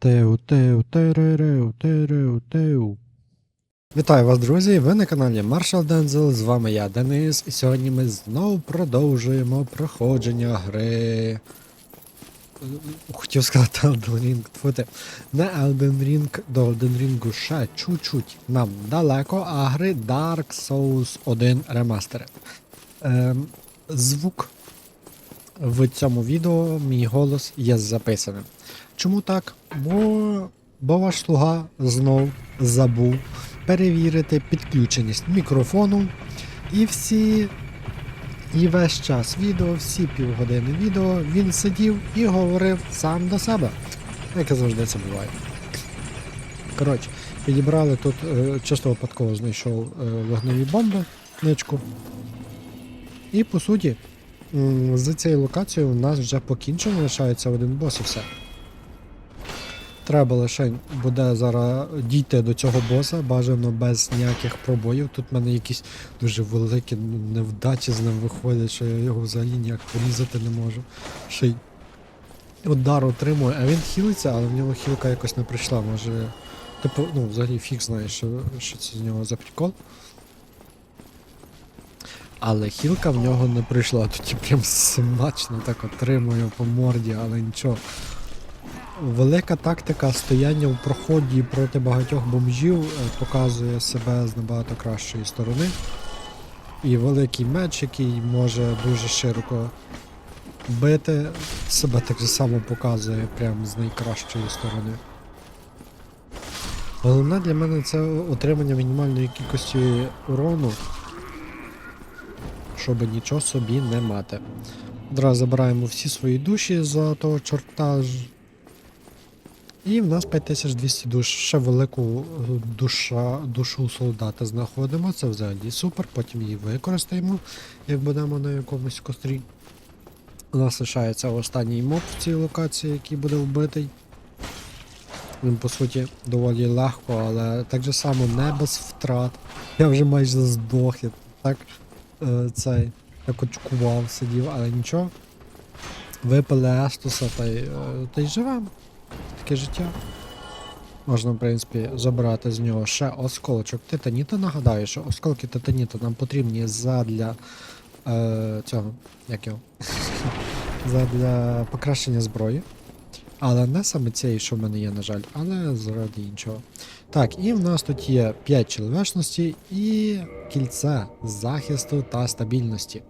Теу, теу, теререу, тереу, теу. Вітаю вас, друзі! Ви на каналі Marshall Denzel, з вами я, Денис, і сьогодні ми знову продовжуємо проходження гри. Хотів сказати Elden Ring, тьфу Не Elden Ring, до Elden Ring ще чуть-чуть нам далеко, а гри Dark Souls 1 Remastered. Ем, звук в цьому відео, мій голос є записаним. Чому так? Бо, бо ваш слуга знов забув перевірити підключеність мікрофону і всі. І весь час відео, всі півгодини відео він сидів і говорив сам до себе. Як і завжди це буває. Коротше, підібрали тут, е, чисто випадково знайшов е, вогневі бомби, ничку. І по суті, м, з цією локацією у нас вже покінчено, лишається один бос і все. Треба лише буде зараз дійти до цього боса, бажано без ніяких пробоїв. Тут в мене якісь дуже великі невдачі з ним виходять, що я його взагалі ніяк порізати не можу. Ще й удар отримує, а він хілиться, але в нього хілка якось не прийшла. Може. Типу, ну, взагалі фіг знає, що, що це з нього за прикол. Але хілка в нього не прийшла, тоді прям смачно так отримую по морді, але нічого. Велика тактика стояння в проході проти багатьох бомжів е, показує себе з набагато кращої сторони. І великий меч, який може дуже широко бити, себе так же само показує прямо з найкращої сторони. Головне для мене це отримання мінімальної кількості урону, щоб нічого собі не мати. Одразу забираємо всі свої душі за того чорта. І в нас 5200 душ. Ще велику е, душа, душу солдата знаходимо. Це взагалі супер. Потім її використаємо, як будемо на якомусь кострі. У нас лишається останній моб в цій локації, який буде вбитий. Він, по суті, доволі легко, але так же само не без втрат. Я вже майже здох, я так е, цей, так очкував, сидів, але нічого. Випили Естуса е, та й живемо таке життя. Можна, в принципі, забрати з нього ще осколочок титаніта. Нагадаю, що осколки титаніта нам потрібні задля е, цього. Як його? задля покращення зброї. Але не саме цієї, що в мене є, на жаль, але заради іншого. Так, і в нас тут є 5 чоловічності і кільце захисту та стабільності.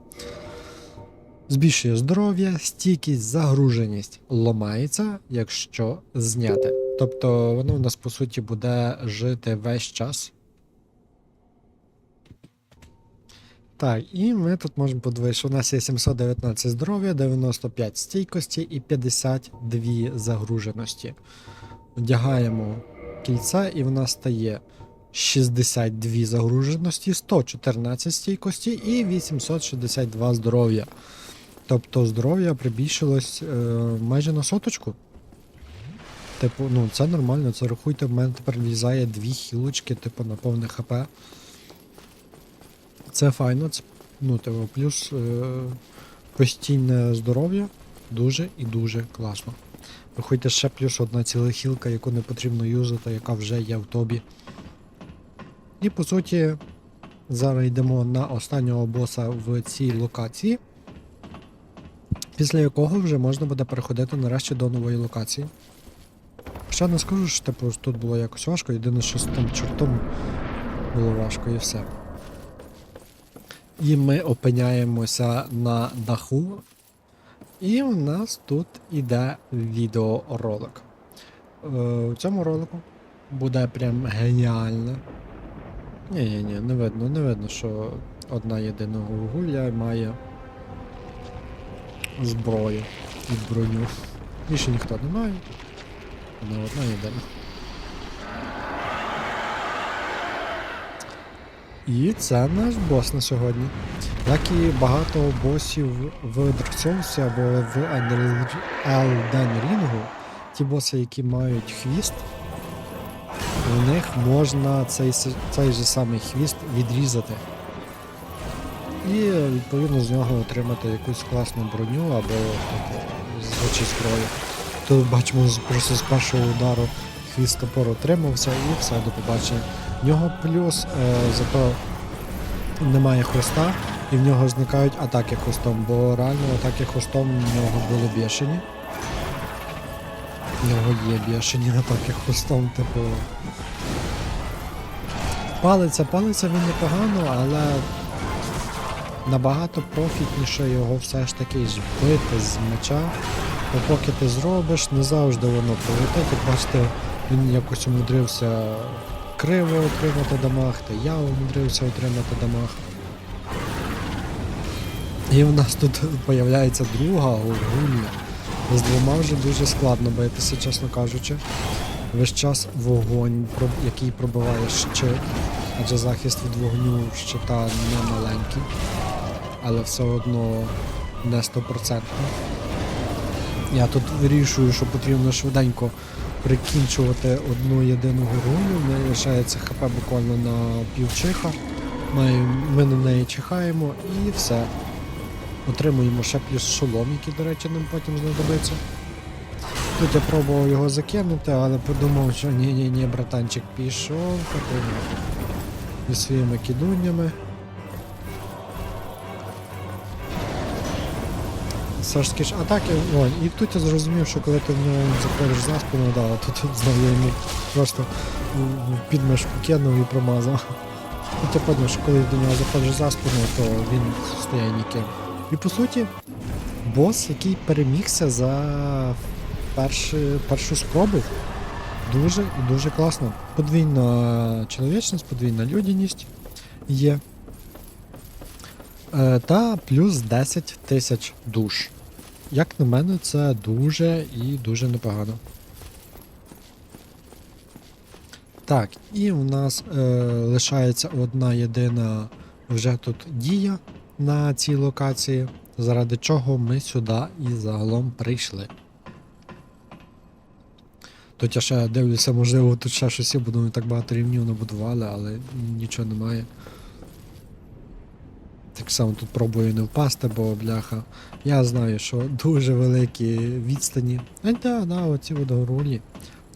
Збільшує здоров'я, стійкість, загруженість ламається, якщо зняти. Тобто воно у нас по суті буде жити весь час. Так, і ми тут можемо подивитися, що у нас є 719 здоров'я, 95 стійкості і 52 загруженості. Вдягаємо кільце, і в нас стає 62 загруженості, 114 стійкості і 862 здоров'я. Тобто здоров'я прибільшилось е, майже на соточку. Типу, ну це нормально, це рахуйте, в мене тепер влізає дві хілочки, типу, на повне ХП. Це файно, це, ну, типу, плюс е, постійне здоров'я дуже і дуже класно. Рахуйте ще плюс одна ціла хілка, яку не потрібно юзати, яка вже є в тобі. І по суті, зараз йдемо на останнього боса в цій локації після якого вже можна буде переходити нарешті до нової локації. Ще не скажу, що типу, тут було якось важко, єдине, що з тим чортом було важко і все. І ми опиняємося на даху, і у нас тут іде відеоролик. Е, У цьому ролику буде прям геніально. Ні-ні-ні, не видно, не видно, що одна єдиного гуля має зброю і броню. Більше ніхто не має. Вона одна єдина. І це наш бос на сьогодні. Як і багато босів в Dark або в Elden Ring, ті боси, які мають хвіст, у них можна цей, цей же самий хвіст відрізати. І відповідно з нього отримати якусь класну броню або звичайну зброю. тут бачимо просто з першого удару хвіст топор отримався і все до побачення. В нього плюс, е, зато немає хвоста, і в нього зникають атаки хвостом, бо реально атаки хвостом в нього були бішені. В нього є бішені атаки хвостом, типу. Палиться, палиться він непогано, але набагато профітніше його все ж таки збити з меча. Бо поки ти зробиш, не завжди воно пролетить. Як бачите, він якось умудрився криво отримати дамаг, та я умудрився отримати дамаг. І в нас тут появляється друга горгульня. З двома вже дуже складно битися, чесно кажучи. Весь час вогонь, який пробиває щит, адже захист від вогню щита не маленький, але все одно не стопроцентно. Я тут вирішую, що потрібно швиденько прикінчувати одну єдину горгулю. В лишається хп буквально на півчиха. Ми, на неї чихаємо і все. Отримуємо ще плюс шолом, який, до речі, нам потім знадобиться. Тут я пробував його закинути, але подумав, що ні-ні-ні, братанчик пішов, потримав зі своїми кидуннями. Все ж таки ж атаки. О, і тут я зрозумів, що коли ти в нього заходиш за спину, да, тут знов я йому просто в кинув і промазав. Тут я подумав, що коли до нього заходиш за спину, то він стояє ніким. І по суті, бос, який перемігся за перші, першу спробу. Дуже і дуже класно. Подвійна чоловічність, подвійна людяність є. Е, та плюс 10 тисяч душ. Як на мене, це дуже і дуже непогано. Так, і в нас е, лишається одна єдина вже тут дія на цій локації, заради чого ми сюди і загалом прийшли. Тут я ще дивлюся, можливо, тут ще щось бо думаю, так багато рівнів набудували, але нічого немає. Так само тут пробую не впасти, бо бляха. Я знаю, що дуже великі відстані. А да, да, оці водогорулі,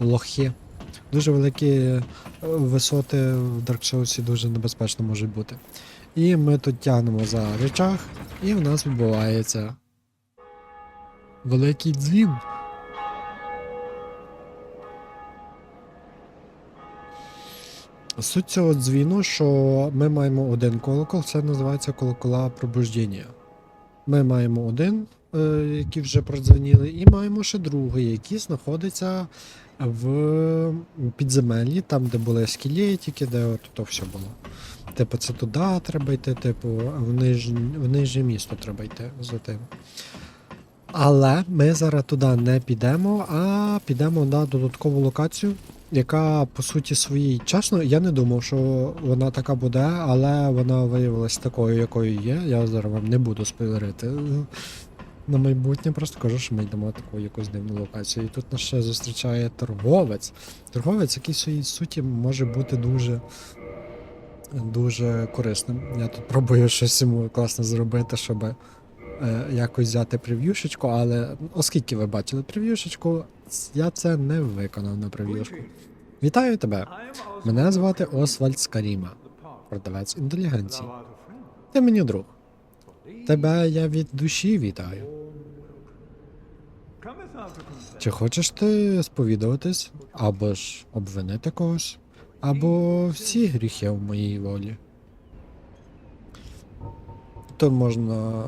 лохи. Дуже великі е, висоти в Dark Souls дуже небезпечно можуть бути. І ми тут тягнемо за речах, і в нас відбувається великий дзвін. Суть цього дзвіну, що ми маємо один колокол, це називається колокола пробуждення. Ми маємо один, е, який вже продзвоніли, і маємо ще другий, який знаходиться в підземеллі, там, де були скелетики, де от то все було. Типу, це туди треба йти, типу, в, ниж... в нижнє місто треба йти за тим. Але ми зараз туди не підемо, а підемо на додаткову локацію, яка по суті своїй. Чесно, я не думав, що вона така буде, але вона виявилась такою, якою є. Я зараз вам не буду спойлерити. На майбутнє просто кажу, що ми йдемо таку якусь дивну локацію. І тут нас ще зустрічає торговець. Торговець, який в своїй суті може бути дуже. Дуже корисним. Я тут пробую щось йому класно зробити, щоб е, якось взяти прев'юшечку, але оскільки ви бачили прев'юшечку, я це не виконав на прев'юшку. Вітаю тебе! Мене звати Освальд Скаріма, продавець інтелігенції. Ти мені друг. Тебе я від душі вітаю. Чи хочеш ти сповідуватись, або ж обвинити когось, або всі гріхи в моїй волі? То можна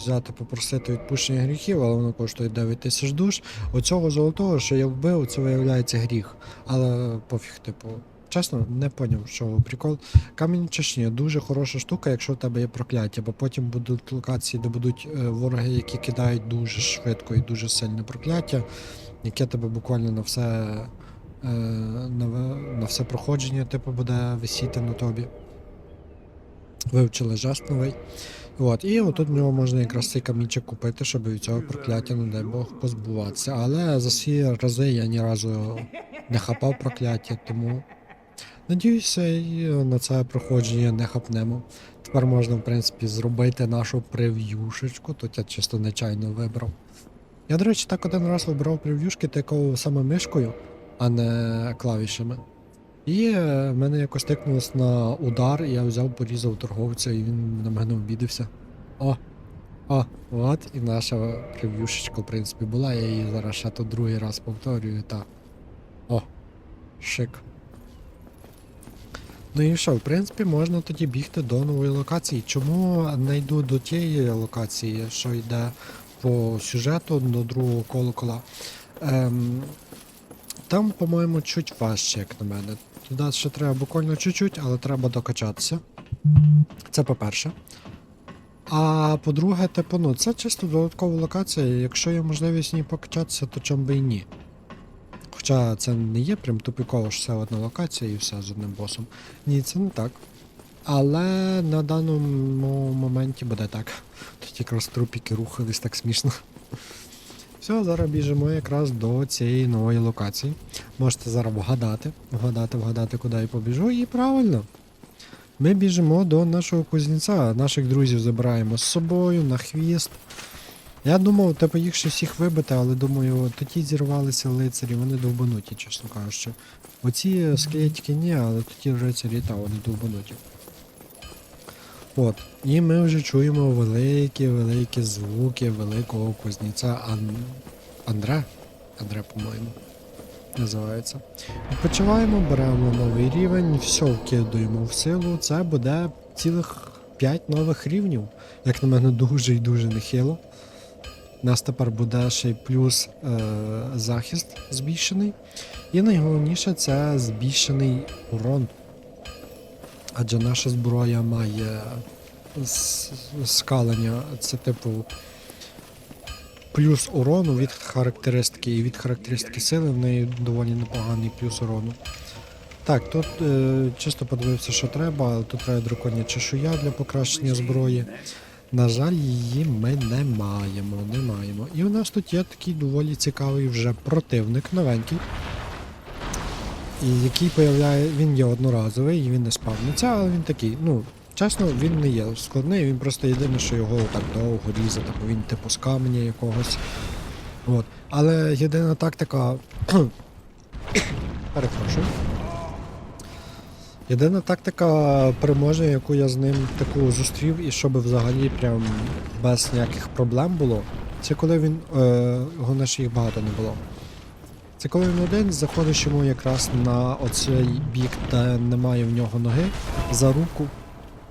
взяти, попросити відпущення гріхів, але воно коштує 9 тисяч душ. Оцього золотого, що я вбив, це виявляється гріх. Але пофіг, типу. Чесно, не поняв, що прикол. Камінь чешні дуже хороша штука, якщо в тебе є прокляття, бо потім будуть локації, де будуть е, вороги, які кидають дуже швидко і дуже сильне прокляття, яке тебе буквально на все, е, на, на все проходження, типу, буде висіти на тобі. Вивчили жест новий. От, і отут в нього можна якраз цей камінчик купити, щоб від цього прокляття, не дай Бог, позбуватися. Але за всі рази я ні разу не хапав прокляття, тому надіюся, і на це проходження не хапнемо. Тепер можна, в принципі, зробити нашу прев'юшечку. Тут я чисто нечайно вибрав. Я, до речі, так один раз вибирав прев'юшки такою саме мишкою, а не клавішами. І е, мене якось тикнулось на удар, і я взяв, порізав торговця, і він на мене обідався. О! О, от і наша прев'юшечка, в принципі, була. Я її зараз ще тут другий раз повторюю, та. О, шик. Ну і що, в принципі, можна тоді бігти до нової локації. Чому не йду до тієї локації, що йде по сюжету до другого колокола? Ем, там, по-моєму, чуть важче, як на мене. Туди ще треба буквально чуть-чуть, але треба докачатися. Це по-перше. А по-друге, типу, ну, це чисто додаткова локація. Якщо є можливість в ній покачатися, то чому би і ні. Хоча це не є прям тупіково, що це одна локація і все з одним босом. Ні, це не так. Але на даному моменті буде так. Тут якраз трупіки рухались так смішно. Все, зараз біжимо якраз до цієї нової локації. Можете зараз вгадати, вгадати, вгадати, куди я побіжу, і правильно. Ми біжимо до нашого кузнеця, наших друзів забираємо з собою на хвіст. Я думав, типу їх ще всіх вибити, але думаю, тоді зірвалися лицарі, вони довбануті, чесно кажучи. Оці скелетики ні, але тоді рицарі та вони довбануті. От. І ми вже чуємо великі-великі звуки великого кузнеця Ан... Андре? Андре, по-моєму. Називається. Відпочиваємо, беремо новий рівень, все вкидуємо в силу. Це буде цілих 5 нових рівнів. Як на мене, дуже і дуже нехило. У нас тепер буде ще й плюс е, захист збільшений. І найголовніше це збільшений урон. Адже наша зброя має скалення, це типу плюс урону від характеристики і від характеристики сили в неї доволі непоганий плюс урону. Так, тут е, чисто подивився, що треба, тут треба драконня чешуя для покращення зброї. На жаль, її ми не маємо, не маємо. І у нас тут є такий доволі цікавий вже противник новенький. Який появляє, він є одноразовий і він не спавниться, але він такий, ну, чесно, він не є складний, він просто єдине, що його так довго різати, бо він типу з каменя якогось. От. Але єдина тактика. Перепрошую. Єдина тактика переможення, яку я з ним таку зустрів, і щоб взагалі прям без ніяких проблем було, це коли він. Е, його їх багато не було. Це коли він один, заходиш йому якраз на оцей бік, де немає в нього ноги, за руку,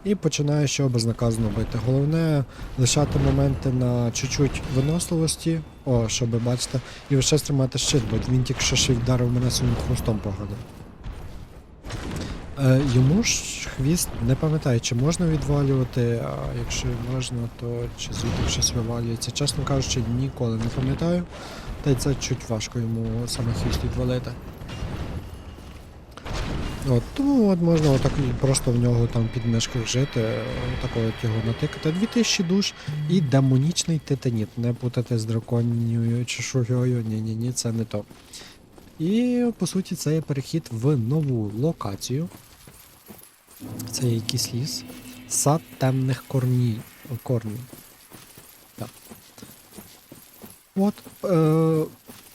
і починаєш його безнаказано бити. Головне лишати моменти на чуть-чуть виносливості, о, щоб бачите, і ви ще тримати щит, бо він тільки що ще вдарив мене своїм хвостом поганим. Е, йому ж хвіст не пам'ятаю, чи можна відвалювати, а якщо можна, то чи звідти щось вивалюється. Чесно кажучи, ніколи не пам'ятаю. Та й це чуть важко йому саме хвіст відвалити. От, тому от можна отак просто в нього там під мишках жити, отако от його натикати. 2000 душ і демонічний титаніт. Не путати з драконною чешуєю. Ні-ні-ні, це не то. І по суті це є перехід в нову локацію. Це є якийсь ліс. Сад темних корні... корнів. От. Е,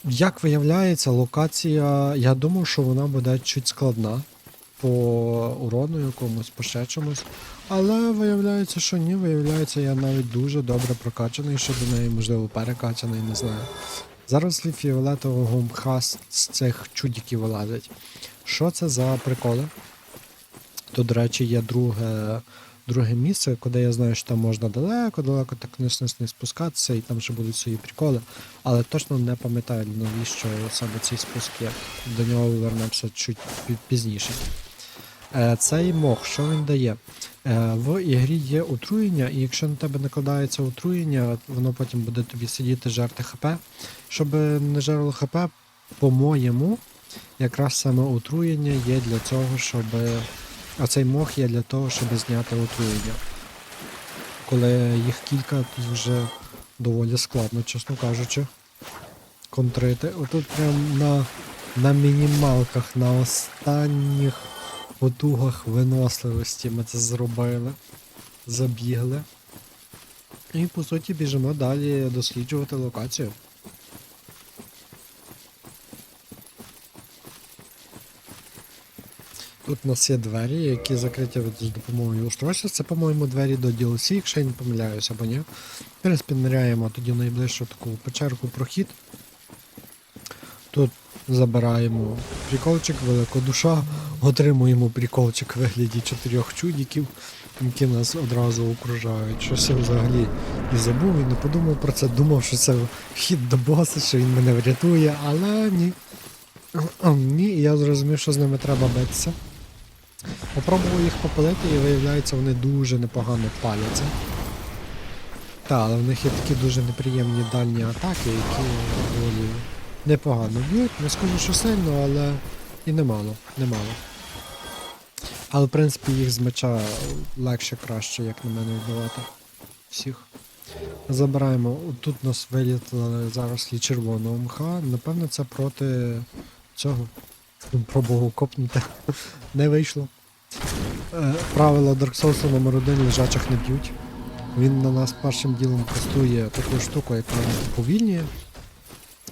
як виявляється, локація. Я думав, що вона буде чуть складна по урону якомусь, по ще чомусь. Але виявляється, що ні, виявляється, я навіть дуже добре прокачаний, що до неї, можливо, перекачаний, не знаю. Зараз фіолетового мха з цих чудіків вилазить. Що це за приколи? Тут, до речі, є друге, друге місце, куди я знаю, що там можна далеко-далеко так не спускатися, і там ще будуть свої приколи. Але точно не пам'ятаю, навіщо саме ці спуски. До нього вернемося чуть пізніше. Е, Цей мох, що він дає? Е, В ігрі є отруєння, і якщо на тебе накладається отруєння, воно потім буде тобі сидіти жерти ХП. Щоб не жерло ХП, по-моєму, якраз саме отруєння є для цього, щоб. А цей мох є для того, щоб зняти отруєння. Коли їх кілька, то вже доволі складно, чесно кажучи. Контрити. Отут прям на, на мінімалках, на останніх потугах виносливості ми це зробили. Забігли. І по суті біжимо далі досліджувати локацію. Тут у нас є двері, які закриті з допомогою устройства. Це, по-моєму, двері до DLC, якщо я не помиляюся, або ні. В принципі, ниряємо тоді найближчу таку печерку прохід. Тут забираємо приколчик, велика душа, отримуємо приколчик в вигляді чотирьох чудіків, які нас одразу окружають. Щось я взагалі і забув, і не подумав про це, думав, що це вхід до боса, що він мене врятує, але ні. Ні, я зрозумів, що з ними треба битися. Попробував їх попалити, і виявляється, вони дуже непогано паляться. Так, але в них є такі дуже неприємні дальні атаки, які доволі непогано б'ють. Не скажу, що сильно, але і немало, немало. Але в принципі їх з меча легше краще, як на мене вбивати. Всіх. Забираємо. Тут нас вилітали зарослі червоного мха. Напевно, це проти цього. Пробував копнути. Не вийшло. Е, Правило Dark Souls номер 1 лежачих не б'ють. Він на нас першим ділом тестує таку штуку, яка повільніє.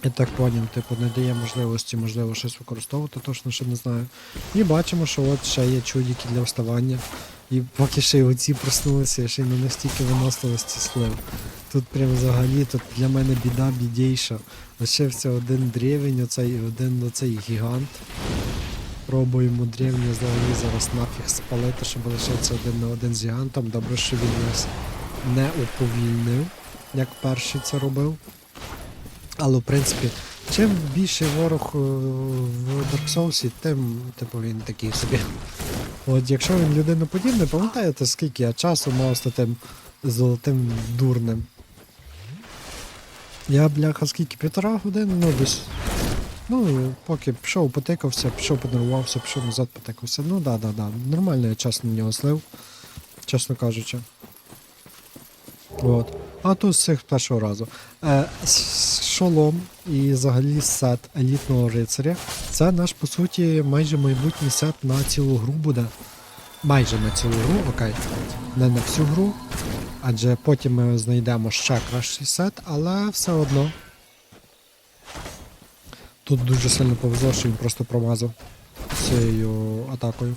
Я так поняв, типу, не дає можливості, можливо, щось використовувати, точно ще не знаю. І бачимо, що от ще є чудики для вставання. І поки ще й оці проснулися, ще й не настільки виносливості слив. Тут прям взагалі тут для мене біда бідейша. Лишився один древень, оцей і один оцей гігант. Пробуємо древні взагалі зараз нафіг спалити, щоб лишитися один на один з гігантом. Добре, що він нас не уповільнив, як перший це робив. Але в принципі, чим більше ворог е, в Dark Souls, тим типу, він такий собі. От якщо він людиноподібний, пам'ятаєте, скільки я часу мав з тим золотим дурнем? Я, бляха, скільки? Півтора години, ну десь. Ну, поки пішов, потикався, пішов, подарувався, пішов назад, потикався. Ну да, да, да. Нормально я час на нього слив, чесно кажучи. От. А тут з цих першого разу. Е, шолом і взагалі сет елітного рицаря. Це наш, по суті, майже майбутній сет на цілу гру буде. Майже на цілу гру, окей. Не на всю гру. Адже потім ми знайдемо ще кращий сет, але все одно. Тут дуже сильно повезло, що він просто промазав цією атакою.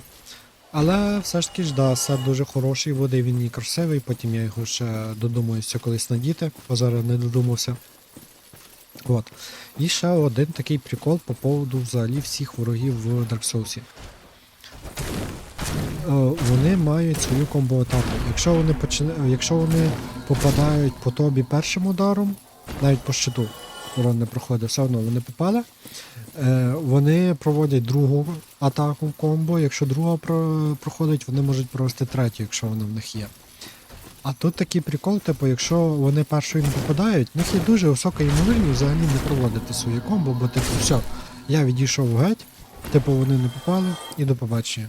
Але все ж таки ж, да, сет дуже хороший, буде він і красивий, потім я його ще додумаюся колись надіти, бо зараз не додумався. От. І ще один такий прикол по поводу взагалі всіх ворогів в Dark Souls. Е, Вони мають свою комбо-атаку. Якщо вони почина... якщо вони попадають по тобі першим ударом, навіть по щиту, урон не проходить, все одно вони попали. Е, вони проводять другу атаку комбо. Якщо друга про- проходить, вони можуть провести третю, якщо вона в них є. А тут такий прикол, типу, якщо вони першою не попадають, в них є дуже висока ймовірність взагалі не проводити своє комбо, бо типу, все, я відійшов геть, типу вони не попали і до побачення.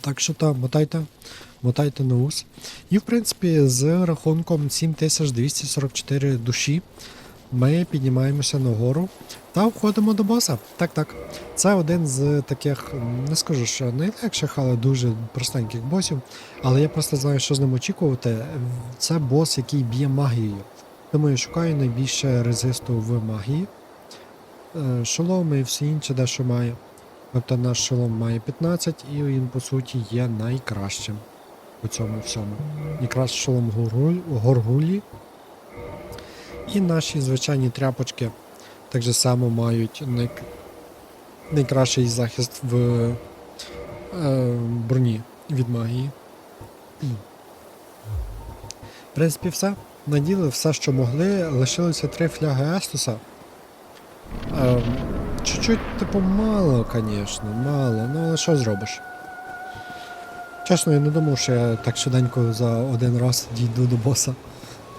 Так що там, мотайте, мотайте на ус. І в принципі з рахунком 7244 душі ми піднімаємося нагору та входимо до боса. Так, так. Це один з таких, не скажу, що найлегших, але дуже простеньких босів. Але я просто знаю, що з ним очікувати. Це бос, який б'є магією. Тому я шукаю найбільше резисту в магії. Е, Шоломи і все інше дещо має. Тобто наш шолом має 15 і він по суті є найкращим у цьому всьому. Якраз шолом горгулі. І наші звичайні тряпочки так же само мають най... найкращий захист в е, броні від магії. В принципі, все. Наділи все, що могли. Лишилося три фляги Естуса. Ем, чуть-чуть, типу, мало, звісно, мало. Ну, але що зробиш? Чесно, я не думав, що я так швиденько за один раз дійду до боса.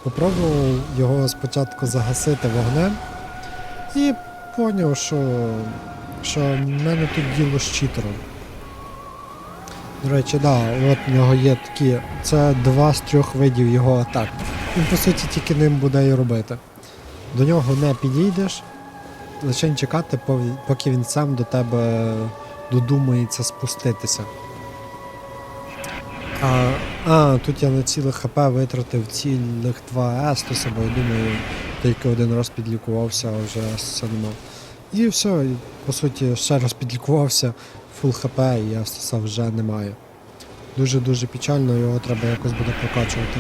Попробував його спочатку загасити вогнем і поняв, що, що в мене тут діло з читером. До речі, да, от в нього є такі. Це два з трьох видів його атак. Він по суті тільки ним буде і робити. До нього не підійдеш, лише чекати, поки він сам до тебе додумається спуститися. А, а, тут я на цілих ХП витратив цілих 2 Естуса, бо я думаю, тільки один раз підлікувався, а вже Естуса не мав. І все, по суті, ще раз підлікувався, фул хп і Ефтуса вже немає. Дуже-дуже печально, його треба якось буде прокачувати.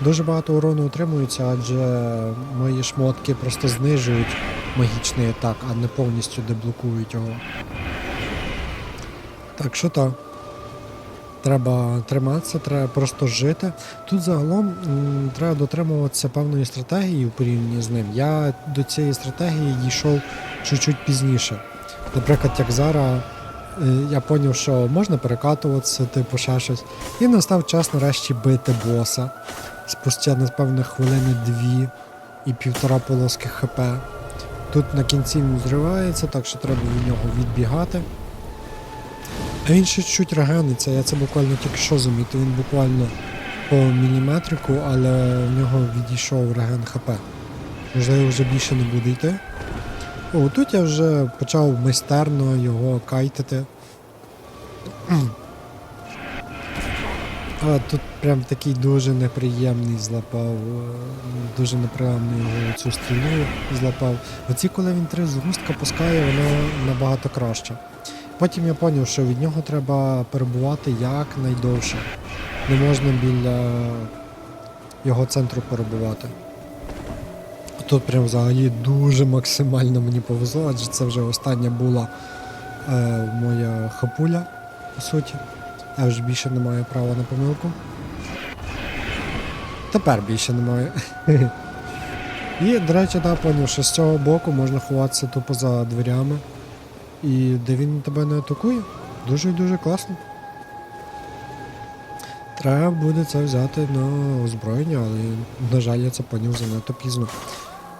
Дуже багато урону утримується, адже мої шмотки просто знижують магічний атак, а не повністю деблокують його. Так що так. Треба триматися, треба просто жити. Тут загалом треба дотримуватися певної стратегії у порівнянні з ним. Я до цієї стратегії дійшов чуть-чуть пізніше. Наприклад, як зараз е, я зрозумів, що можна перекатуватися, типу ще щось. І настав час нарешті бити боса. Спустя, напевно, хвилини дві і півтора полоски ХП. Тут на кінці він зривається, так що треба від нього відбігати. А він ще чуть регениться, я це буквально тільки що замітив, він буквально по міліметрику, але в нього відійшов реген ХП. Можливо, вже більше не буде йти. О, тут я вже почав майстерно його кайтити. А тут прям такий дуже неприємний злапав, е, дуже неприємний його цю стрілу злапав. Оці, коли він три згустка пускає, воно набагато краще. Потім я зрозумів, що від нього треба перебувати якнайдовше. Не можна біля його центру перебувати. Тут прям взагалі дуже максимально мені повезло, адже це вже остання була е, моя хапуля, по суті. Я вже більше не маю права на помилку. Тепер більше не маю. І, до речі, да, поняв, що з цього боку можна ховатися тупо за дверями. І де він тебе не атакує. Дуже і дуже класно. Треба буде це взяти на озброєння, але, на жаль, я це поняв занадто пізно.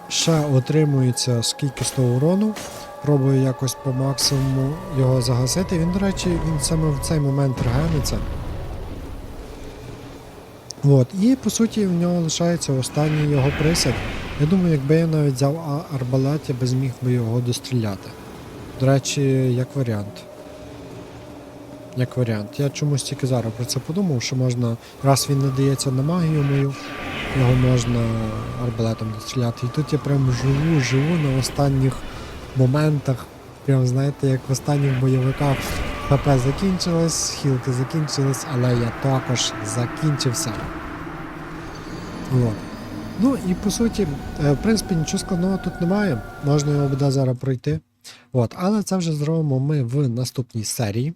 Ще отримується скільки 100 урону. Пробую якось по максимуму його загасити. Він, до речі, він саме в цей момент регениться. От. І по суті в нього лишається останній його присяд. Я думаю, якби я навіть взяв арбалет, я би зміг би його достріляти. До речі, як варіант. Як варіант. Я чомусь тільки зараз про це подумав, що можна, раз він не дається на магію мою, його можна арбалетом достріляти. І тут я прям живу, живу на останніх моментах. Прям знаєте, як в останніх бойовиках ХП закінчилось, хілки закінчились, але я також закінчився. От. Ну і по суті, е, в принципі, нічого складного тут немає. Можна його буде зараз пройти. От, але це вже зробимо ми в наступній серії.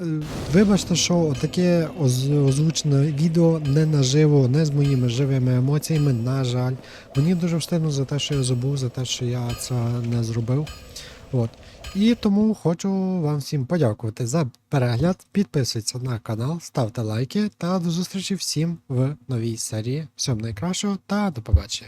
Е, Вибачте, що таке оз- озвучене відео не наживо, не з моїми живими емоціями, на жаль. Мені дуже встигну за те, що я забув, за те, що я це не зробив. От. І тому хочу вам всім подякувати за перегляд. Підписуйтесь на канал, ставте лайки та до зустрічі всім в новій серії. Всім найкращого та до побачення.